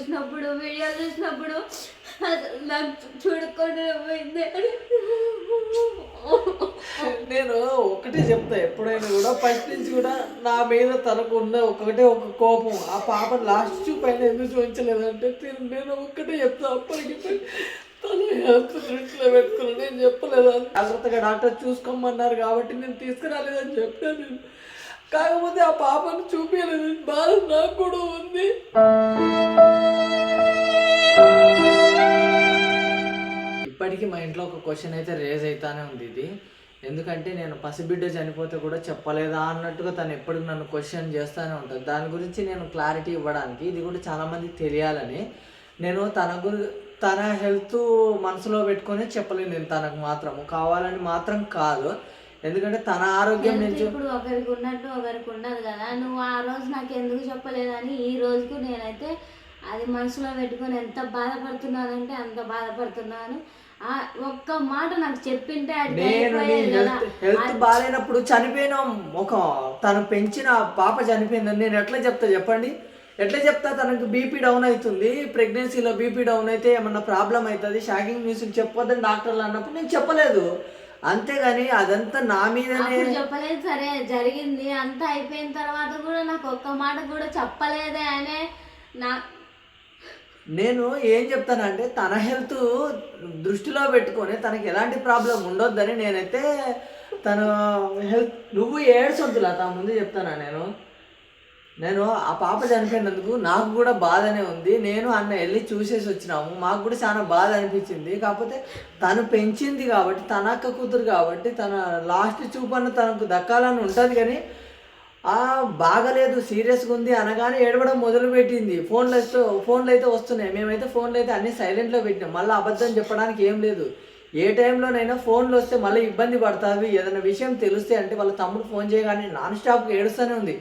చూసినప్పుడు వీడియో చూసినప్పుడు అసలు నాకు చూడకుండా పోయింది. నేను ఒకటే చెప్తా ఎప్పుడైనా కూడా ఫస్ట్ నుంచి కూడా నా మీద తనకు ఉన్న ఒకటే ఒక కోపం. ఆ పాప లాస్ట్ పైన ఎందుకు చూపించలేదంటే నేను ఒక్కటే చెప్తా అప్పటికి తను హెల్త్ దృష్టిలో పెట్టుకుని నేను చెప్పలేదు? జాగ్రత్తగా డాక్టర్ చూసుకోమన్నారు కాబట్టి నేను తీసుకురాలేదని చెప్పాను కాకపోతే ఆ పాపను చూపించలేదు బాధ నాకు కూడా ఉంది. ఇప్పటికీ మా ఇంట్లో ఒక క్వశ్చన్ అయితే రేజ్ అవుతానే ఉంది ఇది. ఎందుకంటే నేను పసిబిడ్డ చనిపోతే కూడా చెప్పలేదా అన్నట్టుగా తను ఎప్పటికి నన్ను క్వశ్చన్ చేస్తూనే ఉంటుంది. దాని గురించి నేను క్లారిటీ ఇవ్వడానికి ఇది కూడా చాలామందికి తెలియాలని నేను తన గురి తన హెల్త్ మనసులో పెట్టుకొని చెప్పలేను నేను తనకు మాత్రము. కావాలని మాత్రం కాదు. ఎందుకంటే తన ఆరోగ్యం నేను చూ- ఇప్పుడు ఒకరికి ఉన్నట్టు ఒకరికి ఉండదు కదా. నువ్వు ఆ రోజు నాకు ఎందుకు చెప్పలేదని ఈ రోజుకు నేనైతే అది మనసులో పెట్టుకొని ఎంత బాధపడుతున్నానంటే అంత బాధపడుతున్నాను. ఆ ఒక్క మాట నాకు చెప్పింటే హెల్త్ బాగాలేనప్పుడు చనిపోయిన ఒక తను పెంచిన పాప చనిపోయిందని నేను ఎట్లా చెప్తా చెప్పండి? ఎట్లా చెప్తా? తనకు బీపీ డౌన్ అవుతుంది. ప్రెగ్నెన్సీలో బీపీ డౌన్ అయితే ఏమన్నా ప్రాబ్లం అవుతుంది? షాకింగ్ న్యూస్ చెప్పొద్దని డాక్టర్లు అన్నప్పుడు నేను చెప్పలేదు. అంతేగాని అదంతా నా మీదనే అప్పుడు చెప్పలేదు సరే జరిగింది. అంతా అయిపోయిన తర్వాత కూడా నాకు ఒక్క మాట కూడా చెప్పలేదే అనే నా నేను ఏం చెప్తానంటే తన హెల్త్ దృష్టిలో పెట్టుకొని తనకి ఎలాంటి ప్రాబ్లం ఉండొద్దని నేనైతే తన హెల్త్ నువ్వు ఏడ్చొద్దులా తా ముందు చెప్తానా నేను? నేను ఆ పాప చనిపోయినందుకు నాకు కూడా బాధనే ఉంది. నేను అన్న వెళ్ళి చూసేసి వచ్చినాము. మాకు కూడా చాలా బాధ అనిపించింది. కాకపోతే తను పెంచింది కాబట్టి తన అక్క కూతురు కాబట్టి తన లాస్ట్ చూపన్న తనకు దక్కాలని ఉంటుంది కానీ ఆ బాగలేదు సీరియస్గా ఉంది అనగానే ఏడవడం మొదలుపెట్టింది. ఫోన్లు వస్తూ ఫోన్లు అయితే వస్తున్నాయి. మేమైతే ఫోన్లు అయితే అన్ని సైలెంట్లో పెట్టినాం. మళ్ళీ అబద్ధం చెప్పడానికి ఏం లేదు. ఏ టైంలోనైనా ఫోన్లు వస్తే మళ్ళీ ఇబ్బంది పడుతుంది ఏదైనా విషయం తెలిస్తే అంటే వాళ్ళ తమ్ముడు ఫోన్ చేయగానే నాన్ స్టాప్ ఏడుస్తూనే ఉంది.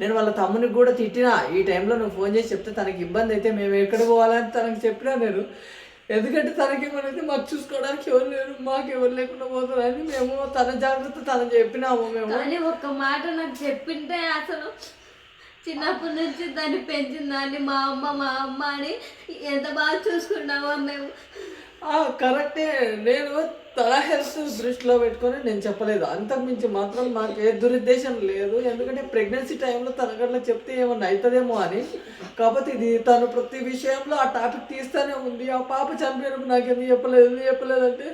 నేను వాళ్ళ తమ్మునికి కూడా తిట్టినా. ఈ టైంలో నువ్వు ఫోన్ చేసి చెప్తే తనకి ఇబ్బంది అయితే మేము ఎక్కడ పోవాలని తనకు చెప్పినా నేను. ఎందుకంటే తనకి మనైతే మాకు చూసుకోవడానికి ఎవరు లేరు మాకు ఎవరు లేకుండా పోతారని మేము తన జాగ్రత్త తను చెప్పినాము మేము. కానీ ఒక్క మాట నాకు చెప్పింటే అసలు చిన్నప్పటి నుంచి దాన్ని పెంచిన దాన్ని మా అమ్మ మా అమ్మ అని ఎంత బాగా చూసుకున్నామో మేము. కరెక్టే. నేను తన హెల్త్ దృష్టిలో పెట్టుకొని నేను చెప్పలేదు. అంతకుమించి మాత్రం మాకు ఏ దురుద్దేశం లేదు. ఎందుకంటే ప్రెగ్నెన్సీ టైంలో తనకట్లా చెప్తే ఏమన్నా అవుతుందేమో అని. కాకపోతే ఇది తను ప్రతి విషయంలో ఆ టాపిక్ తీస్తూనే ఉంది. ఆ పాప చనిపోయినప్పుడు నాకు ఎందుకు చెప్పలేదు ఎందుకు చెప్పలేదు అంటే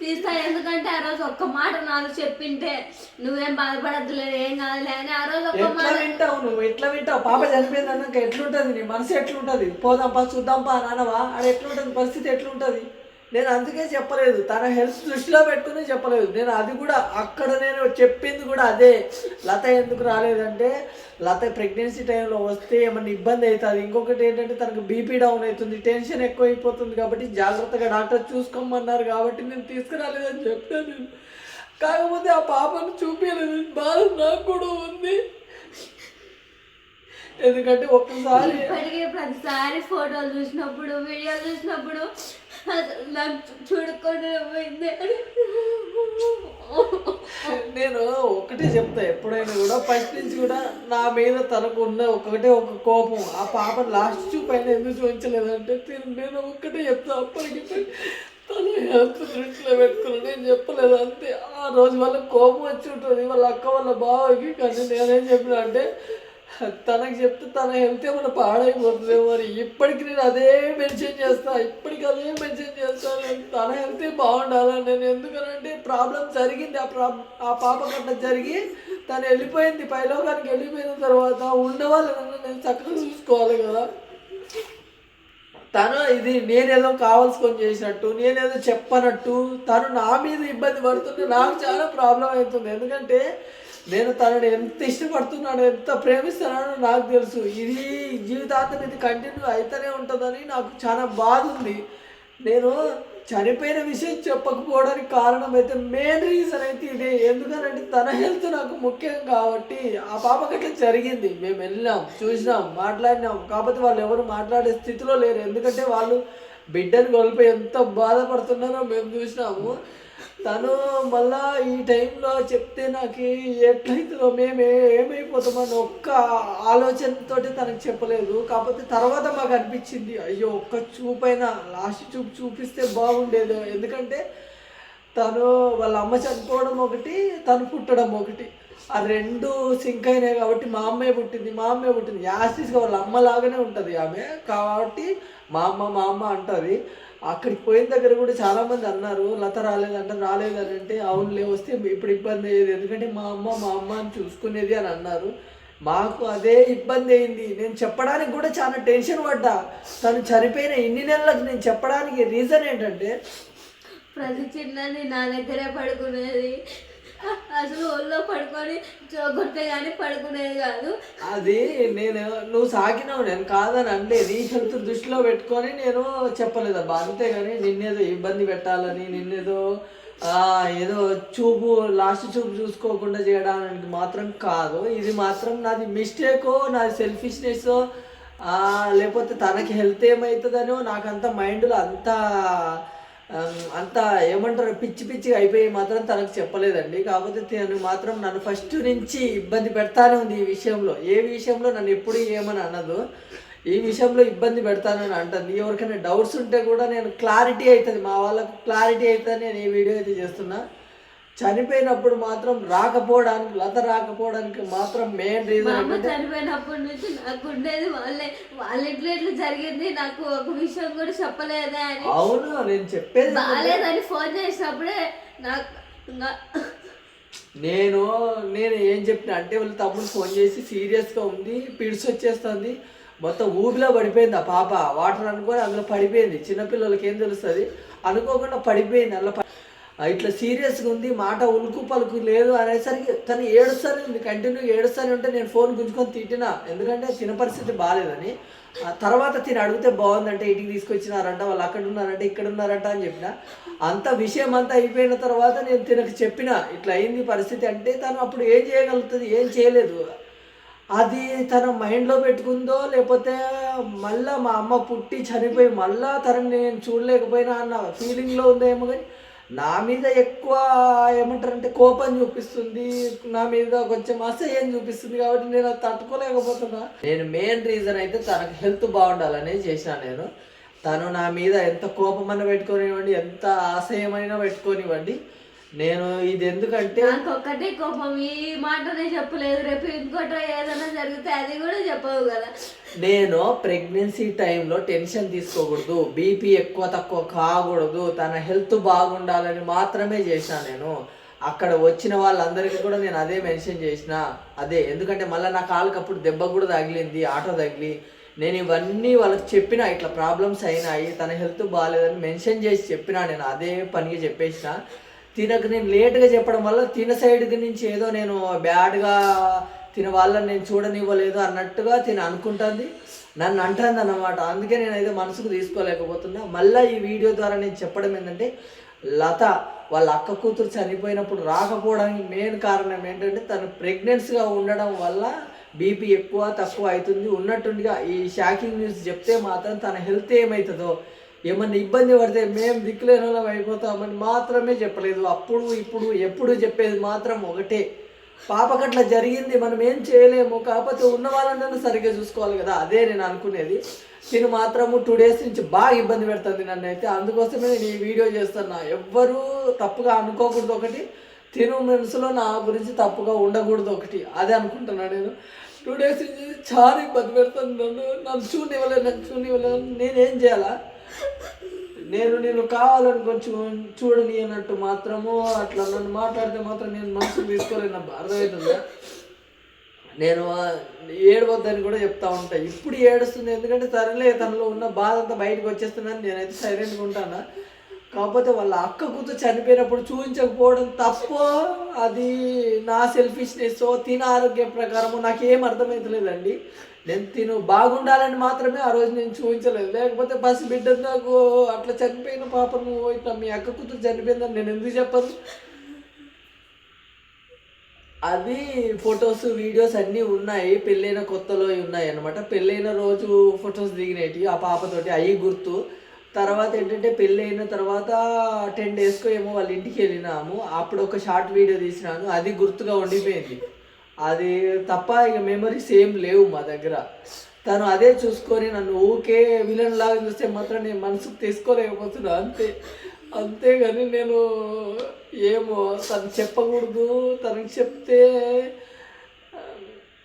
తీస్తా ఎందుకంటే ఆ రోజు ఒక్క మాట నాకు చెప్పింటే నువ్వేం బాధపడద్దులే ఏం కాదులే అని ఆ రోజు ఒక్క ఎట్లా మాట వింటావు నువ్వు? ఎట్లా వింటావు? పాప చనిపోయింది అన్నాక ఎట్లుంటుంది నీ మనసు ఎట్లుంటుంది? పోదాంపా చూద్దాంపా నానవా ఆడ ఎట్లుంటుంది? పరిస్థితి ఎట్లుంటుంది? నేను అందుకే చెప్పలేదు. తన హెల్త్ దృష్టిలో పెట్టుకుని చెప్పలేదు. నేను అది కూడా అక్కడ నేను చెప్పింది కూడా అదే. లత ఎందుకు రాలేదంటే లత ప్రెగ్నెన్సీ టైంలో వస్తే ఏమన్నా ఇబ్బంది అవుతుంది. ఇంకొకటి ఏంటంటే తనకు బీపీ డౌన్ అవుతుంది టెన్షన్ ఎక్కువ అయిపోతుంది కాబట్టి జాగ్రత్తగా డాక్టర్ చూసుకోమన్నారు కాబట్టి నేను తీసుకురాలేదని చెప్పాను. నేను కాకపోతే ఆ పాపను చూపించలేదు. బాధ నాకు కూడా ఉంది. ఎందుకంటే ఒక్కసారి ప్రతిసారి ఫోటోలు చూసినప్పుడు వీడియోలు చూసినప్పుడు అసలు నాకు చూడకుండా పోయింది. నేను ఒకటే చెప్తా ఎప్పుడైనా కూడా ఫస్ట్ నుంచి కూడా నా మీద తనకు ఉన్న ఒకటే ఒక కోపం. ఆ పాప లాస్ట్ చూపైన ఎందుకు చూపించలేదంటే తిను- నేను ఒక్కటే చెప్తా అప్పటికి తను హెల్త్ దృష్టిలో పెట్టుకుని నేను చెప్పలేదు అంతే. ఆ రోజు వాళ్ళ కోపం వచ్చి ఉంటుంది వాళ్ళ అక్క వాళ్ళ బావకి కానీ నేనేం చెప్పిన అంటే తనకు చెప్తే తన హెల్త్ ఏమైనా పాడైపోతుంది మరి. ఇప్పటికి నేను అదే మెన్షన్ చేస్తా. ఇప్పటికి అదే మెన్షన్ చేస్తాను తన హెల్త్ బాగుండాలని నేను ఎందుకనంటే ప్రాబ్లం జరిగింది. ఆ ప్రాబ్లం ఆ పాప కట్ట జరిగి తను వెళ్ళిపోయింది. పైలోకానికి వెళ్ళిపోయిన తర్వాత ఉన్న నేను చక్కగా చూసుకోవాలి కదా. తను ఇది నేనేదో కావాల్సుకొని చేసినట్టు నేనేదో చెప్పనట్టు తను నా మీద ఇబ్బంది పడుతుంటే నాకు చాలా ప్రాబ్లం అవుతుంది. ఎందుకంటే నేను తనని ఎంత ఇష్టపడుతున్నాడో ఎంత ప్రేమిస్తున్నాడో నాకు తెలుసు. ఇది జీవితాంతం ఇది కంటిన్యూ అవుతూనే ఉంటుందని నాకు చాలా బాధ ఉంది. నేను చనిపోయిన విషయం చెప్పకపోవడానికి కారణం అయితే మెయిన్ రీజన్ అయితే ఇదే. ఎందుకనంటే తన హెల్త్ నాకు ముఖ్యం కాబట్టి ఆ పాపకి అట్లా జరిగింది. మేము వెళ్ళినాం చూసినాం మాట్లాడినాం. కాకపోతే వాళ్ళు ఎవరు మాట్లాడే స్థితిలో లేరు. ఎందుకంటే వాళ్ళు బిడ్డను కోల్పోయి ఎంత బాధపడుతున్నారో మేము చూసినాము. తను మళ్ళా ఈ టైంలో చెప్తే నాకు ఎట్లయితుందో మేము ఏమైపోతామని ఒక్క ఆలోచనతో తనకు చెప్పలేదు. కాకపోతే తర్వాత మాకు అనిపించింది అయ్యో ఒక్క చూపైనా లాస్ట్ చూపు చూపిస్తే బాగుండేది. ఎందుకంటే తను వాళ్ళ అమ్మ చనిపోవడం ఒకటి తను పుట్టడం ఒకటి. ఆ రెండు సింక్ అయినాయి కాబట్టి మా అమ్మే పుట్టింది మా అమ్మే పుట్టింది. యాసిస్గా వాళ్ళ అమ్మ లాగానే ఉంటుంది ఆమె. కాబట్టి మా అమ్మ మా అమ్మ అంటుంది. అక్కడికి పోయిన దగ్గర కూడా చాలా మంది అన్నారు లత రాలేదంట రాలేదని అంటే అవునులే వస్తే ఇప్పుడు ఇబ్బంది అయ్యేది. ఎందుకంటే మా అమ్మ మా అమ్మ అని చూసుకునేది అని అన్నారు. మాకు అదే ఇబ్బంది అయింది. నేను చెప్పడానికి కూడా చాలా టెన్షన్ పడ్డా. తను చనిపోయిన ఇన్ని నెలలకు నేను చెప్పడానికి రీజన్ ఏంటంటే ప్రతి చిన్నది నా దగ్గరే పడుకునేది. అసలు ఒళ్ళో పడుకొని చోగొట్టే కానీ పడుకునేది కాదు. అది నేను నువ్వు సాకినావు నేను కాదని అనలేదు. నీ హెల్త్ దృష్టిలో పెట్టుకొని నేను చెప్పలేదు అబ్బా. అంతేగాని నిన్నేదో ఇబ్బంది పెట్టాలని నిన్నేదో ఏదో చూపు లాస్ట్ చూపు చూసుకోకుండా చేయడానికి మాత్రం కాదు. ఇది మాత్రం నాది మిస్టేకో నాది సెల్ఫిష్నెస్ లేకపోతే తనకి హెల్త్ ఏమవుతుందనో నాకంత మైండ్లో అంతా అంత ఏమంటారు? పిచ్చి పిచ్చిగా అయిపోయి మాత్రం తనకు చెప్పలేదండి. కాకపోతే తను మాత్రం నన్ను ఫస్ట్ నుంచి ఇబ్బంది పెడతానే ఉంది ఈ విషయంలో. ఏ విషయంలో నన్ను ఎప్పుడు ఏమని అనదు. ఈ విషయంలో ఇబ్బంది పెడతానని అంటుంది. ఎవరికైనా డౌట్స్ ఉంటే కూడా నేను క్లారిటీ అవుతుంది. మా వాళ్ళకు క్లారిటీ అవుతుంది. నేను ఈ వీడియో అయితే చేస్తున్నా. చనిపోయినప్పుడు మాత్రం రాకపోవడానికి లత రాకపోవడానికి మాత్రం మెయిన్ రీజన్ చనిపోయినప్పటి నుంచి నాకు ఉండేది వాళ్ళే. వాళ్ళ ఇంట్లో ఇట్లా జరిగింది నాకు ఒక విషయం కూడా చెప్పలేదే అని. అవును నేను చెప్పేది బాగాలేదని ఫోన్ చేసినప్పుడే నాకు నేను నేను ఏం చెప్పిన అంటే వాళ్ళ తమ్ముడు ఫోన్ చేసి సీరియస్గా ఉంది పిడిసి వచ్చేస్తుంది మొత్తం ఊబిలో పడిపోయింది ఆ పాప. వాటర్ అనుకొని అందులో పడిపోయింది. చిన్నపిల్లలకి ఏం తెలుస్తుంది? అనుకోకుండా పడిపోయింది అందులో ఇట్లా సీరియస్గా ఉంది మాట ఉలుకు పలుకు లేదు అనేసరికి తను ఏడుస్తాను ఉంది కంటిన్యూ ఏడుస్తాను ఉంటే నేను ఫోన్ గుంజుకొని తిట్టినా. ఎందుకంటే తిన పరిస్థితి బాగాలేదని. ఆ తర్వాత తిని అడిగితే బాగుందంటే ఇంటికి తీసుకొచ్చినారంట వాళ్ళు అక్కడ ఉన్నారంట ఇక్కడ ఉన్నారంట అని చెప్పిన. అంత విషయం అంతా అయిపోయిన తర్వాత నేను తినకు చెప్పిన ఇట్లా అయింది పరిస్థితి అంటే తను అప్పుడు ఏం చేయగలుగుతుంది ఏం చేయలేదు. అది తన మైండ్లో పెట్టుకుందో లేకపోతే మళ్ళీ మా అమ్మ పుట్టి చనిపోయి మళ్ళీ తనని నేను చూడలేకపోయినా అన్న ఫీలింగ్లో ఉందేమో కానీ నా మీద ఎక్కువ ఏమంటారంటే కోపం చూపిస్తుంది. నా మీద కొంచెం అసహ్యం చూపిస్తుంది కాబట్టి నేను అది తట్టుకోలేకపోతున్నా. నేను మెయిన్ రీజన్ అయితే తనకు హెల్త్ బాగుండాలని చేశాను నేను. తను నా మీద ఎంత కోపమైనా పెట్టుకోనివ్వండి ఎంత అసహ్యమైనా పెట్టుకోనివ్వండి. నేను ఇది ఎందుకంటే నాకు ఒక్కటే కోపం. ఈ మాటనే చెప్పలేదు. రేపు ఇంకోటి జరిగితే అది కూడా చెప్పవు కదా. నేను ప్రెగ్నెన్సీ టైంలో టెన్షన్ తీసుకోకూడదు బీపీ ఎక్కువ తక్కువ కాకూడదు తన హెల్త్ బాగుండాలని మాత్రమే చేశాను నేను. అక్కడ వచ్చిన వాళ్ళందరికీ కూడా నేను అదే మెన్షన్ చేసిన అదే. ఎందుకంటే మళ్ళీ నా కాళ్ళకి అప్పుడు దెబ్బ కూడా తగిలింది ఆటో తగిలి. నేను ఇవన్నీ వాళ్ళకి చెప్పిన ఇట్లా ప్రాబ్లమ్స్ అయినాయి తన హెల్త్ బాగాలేదని మెన్షన్ చేసి చెప్పిన నేను అదే పనిగా చెప్పేసిన. తినకు నేను లేట్గా చెప్పడం వల్ల తిన సైడ్ నుంచి ఏదో నేను బ్యాడ్గా తిన వాళ్ళని నేను చూడనివ్వలేదు అన్నట్టుగా తిని అనుకుంటుంది. నన్ను అంటుంది అన్నమాట. అందుకే నేను అయితే మనసుకు తీసుకోలేకపోతున్నా. మళ్ళీ ఈ వీడియో ద్వారా నేను చెప్పడం ఏంటంటే లత వాళ్ళ అక్క కూతురు చనిపోయినప్పుడు రాకపోవడానికి మెయిన్ కారణం ఏంటంటే తను ప్రెగ్నెన్సీగా ఉండడం వల్ల బీపీ ఎక్కువ తక్కువ అవుతుంది. ఉన్నట్టుండిగా ఈ షాకింగ్ న్యూస్ చెప్తే మాత్రం తన హెల్త్ ఏమవుతుందో ఏమన్నా ఇబ్బంది పడితే మేము దిక్కులేని వాళ్ళం అయిపోతామని మాత్రమే చెప్పలేదు. అప్పుడు ఇప్పుడు ఎప్పుడు చెప్పేది మాత్రం ఒకటే. పాపకట్ల జరిగింది మనం ఏం చేయలేము. కాకపోతే ఉన్న వాళ్ళందరూ సరిగ్గా చూసుకోవాలి కదా. అదే నేను అనుకునేది. తిను మాత్రము టూ డేస్ నుంచి బాగా ఇబ్బంది పెడుతుంది నన్ను అయితే. అందుకోసమే నేను ఈ వీడియో చేస్తున్నా. ఎవ్వరూ తప్పుగా అనుకోకూడదు ఒకటి. తిను మనసులో నా గురించి తప్పుగా ఉండకూడదు ఒకటి. అదే అనుకుంటున్నా నేను. టూ డేస్ నుంచి చాలా ఇబ్బంది పెడుతుంది నన్ను. నన్ను చూడనివ్వలేదు నన్ను చూడనివ్వలేదు. నేనేం చేయాలా? నేను నేను కావాలని కొంచెం చూడని అన్నట్టు మాత్రము అట్లా నన్ను మాట్లాడితే మాత్రం నేను మనసు తీసుకోలేను అర్థమవుతుందా నేను ఏడవద్దని కూడా చెప్తా ఉంటా. ఇప్పుడు ఏడుస్తుంది ఎందుకంటే సరేలే తనలో ఉన్న బాధ అంతా బయటకు వచ్చేస్తుందని నేనైతే సైలెంట్గా ఉంటాను? కాకపోతే వాళ్ళ అక్క కూతురు చనిపోయినప్పుడు చూపించకపోవడం తప్పో. అది నా సెల్ఫిష్నెస్ తిన ఆరోగ్యం ప్రకారము నాకేం అర్థమవుతలేదండి నేను తిను బాగుండాలని మాత్రమే ఆ రోజు నేను చూపించలేదు లేకపోతే బస్సు బిడ్డ నాకు అట్లా చనిపోయిన పాప నువ్వు ఇట్లా మీ అక్క కూతురు చనిపోయిందని నేను ఎందుకు చెప్పను? అది ఫొటోస్ వీడియోస్ అన్నీ ఉన్నాయి. పెళ్ళైన కొత్తలో ఉన్నాయి అనమాట పెళ్ళైన రోజు ఫొటోస్ దిగినవి ఆ పాపతోటి అవి గుర్తు. తర్వాత ఏంటంటే పెళ్ళి అయిన తర్వాత టెన్ డేస్కో ఏమో వాళ్ళ ఇంటికి వెళ్ళినాము. అప్పుడు ఒక షార్ట్ వీడియో తీసినాను. అది గుర్తుగా ఉండిపోయింది. అది తప్ప ఇక మెమరీస్ ఏం లేవు మా దగ్గర. తను అదే చూసుకొని నన్ను ఊకే విలన్ లాగా చూస్తే మాత్రం నేను మనసుకు తీసుకోలేకపోతున్నా. అంతే. అంతేగాని నేను ఏమో తను చెప్పకూడదు. తనకి చెప్తే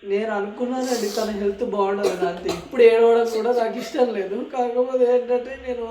నేను అనుకున్నానండి తన హెల్త్ బాగుండదు అంతే. ఇప్పుడు ఏడవడం కూడా నాకు ఇష్టం లేదు. కాకపోతే ఏంటంటే నేను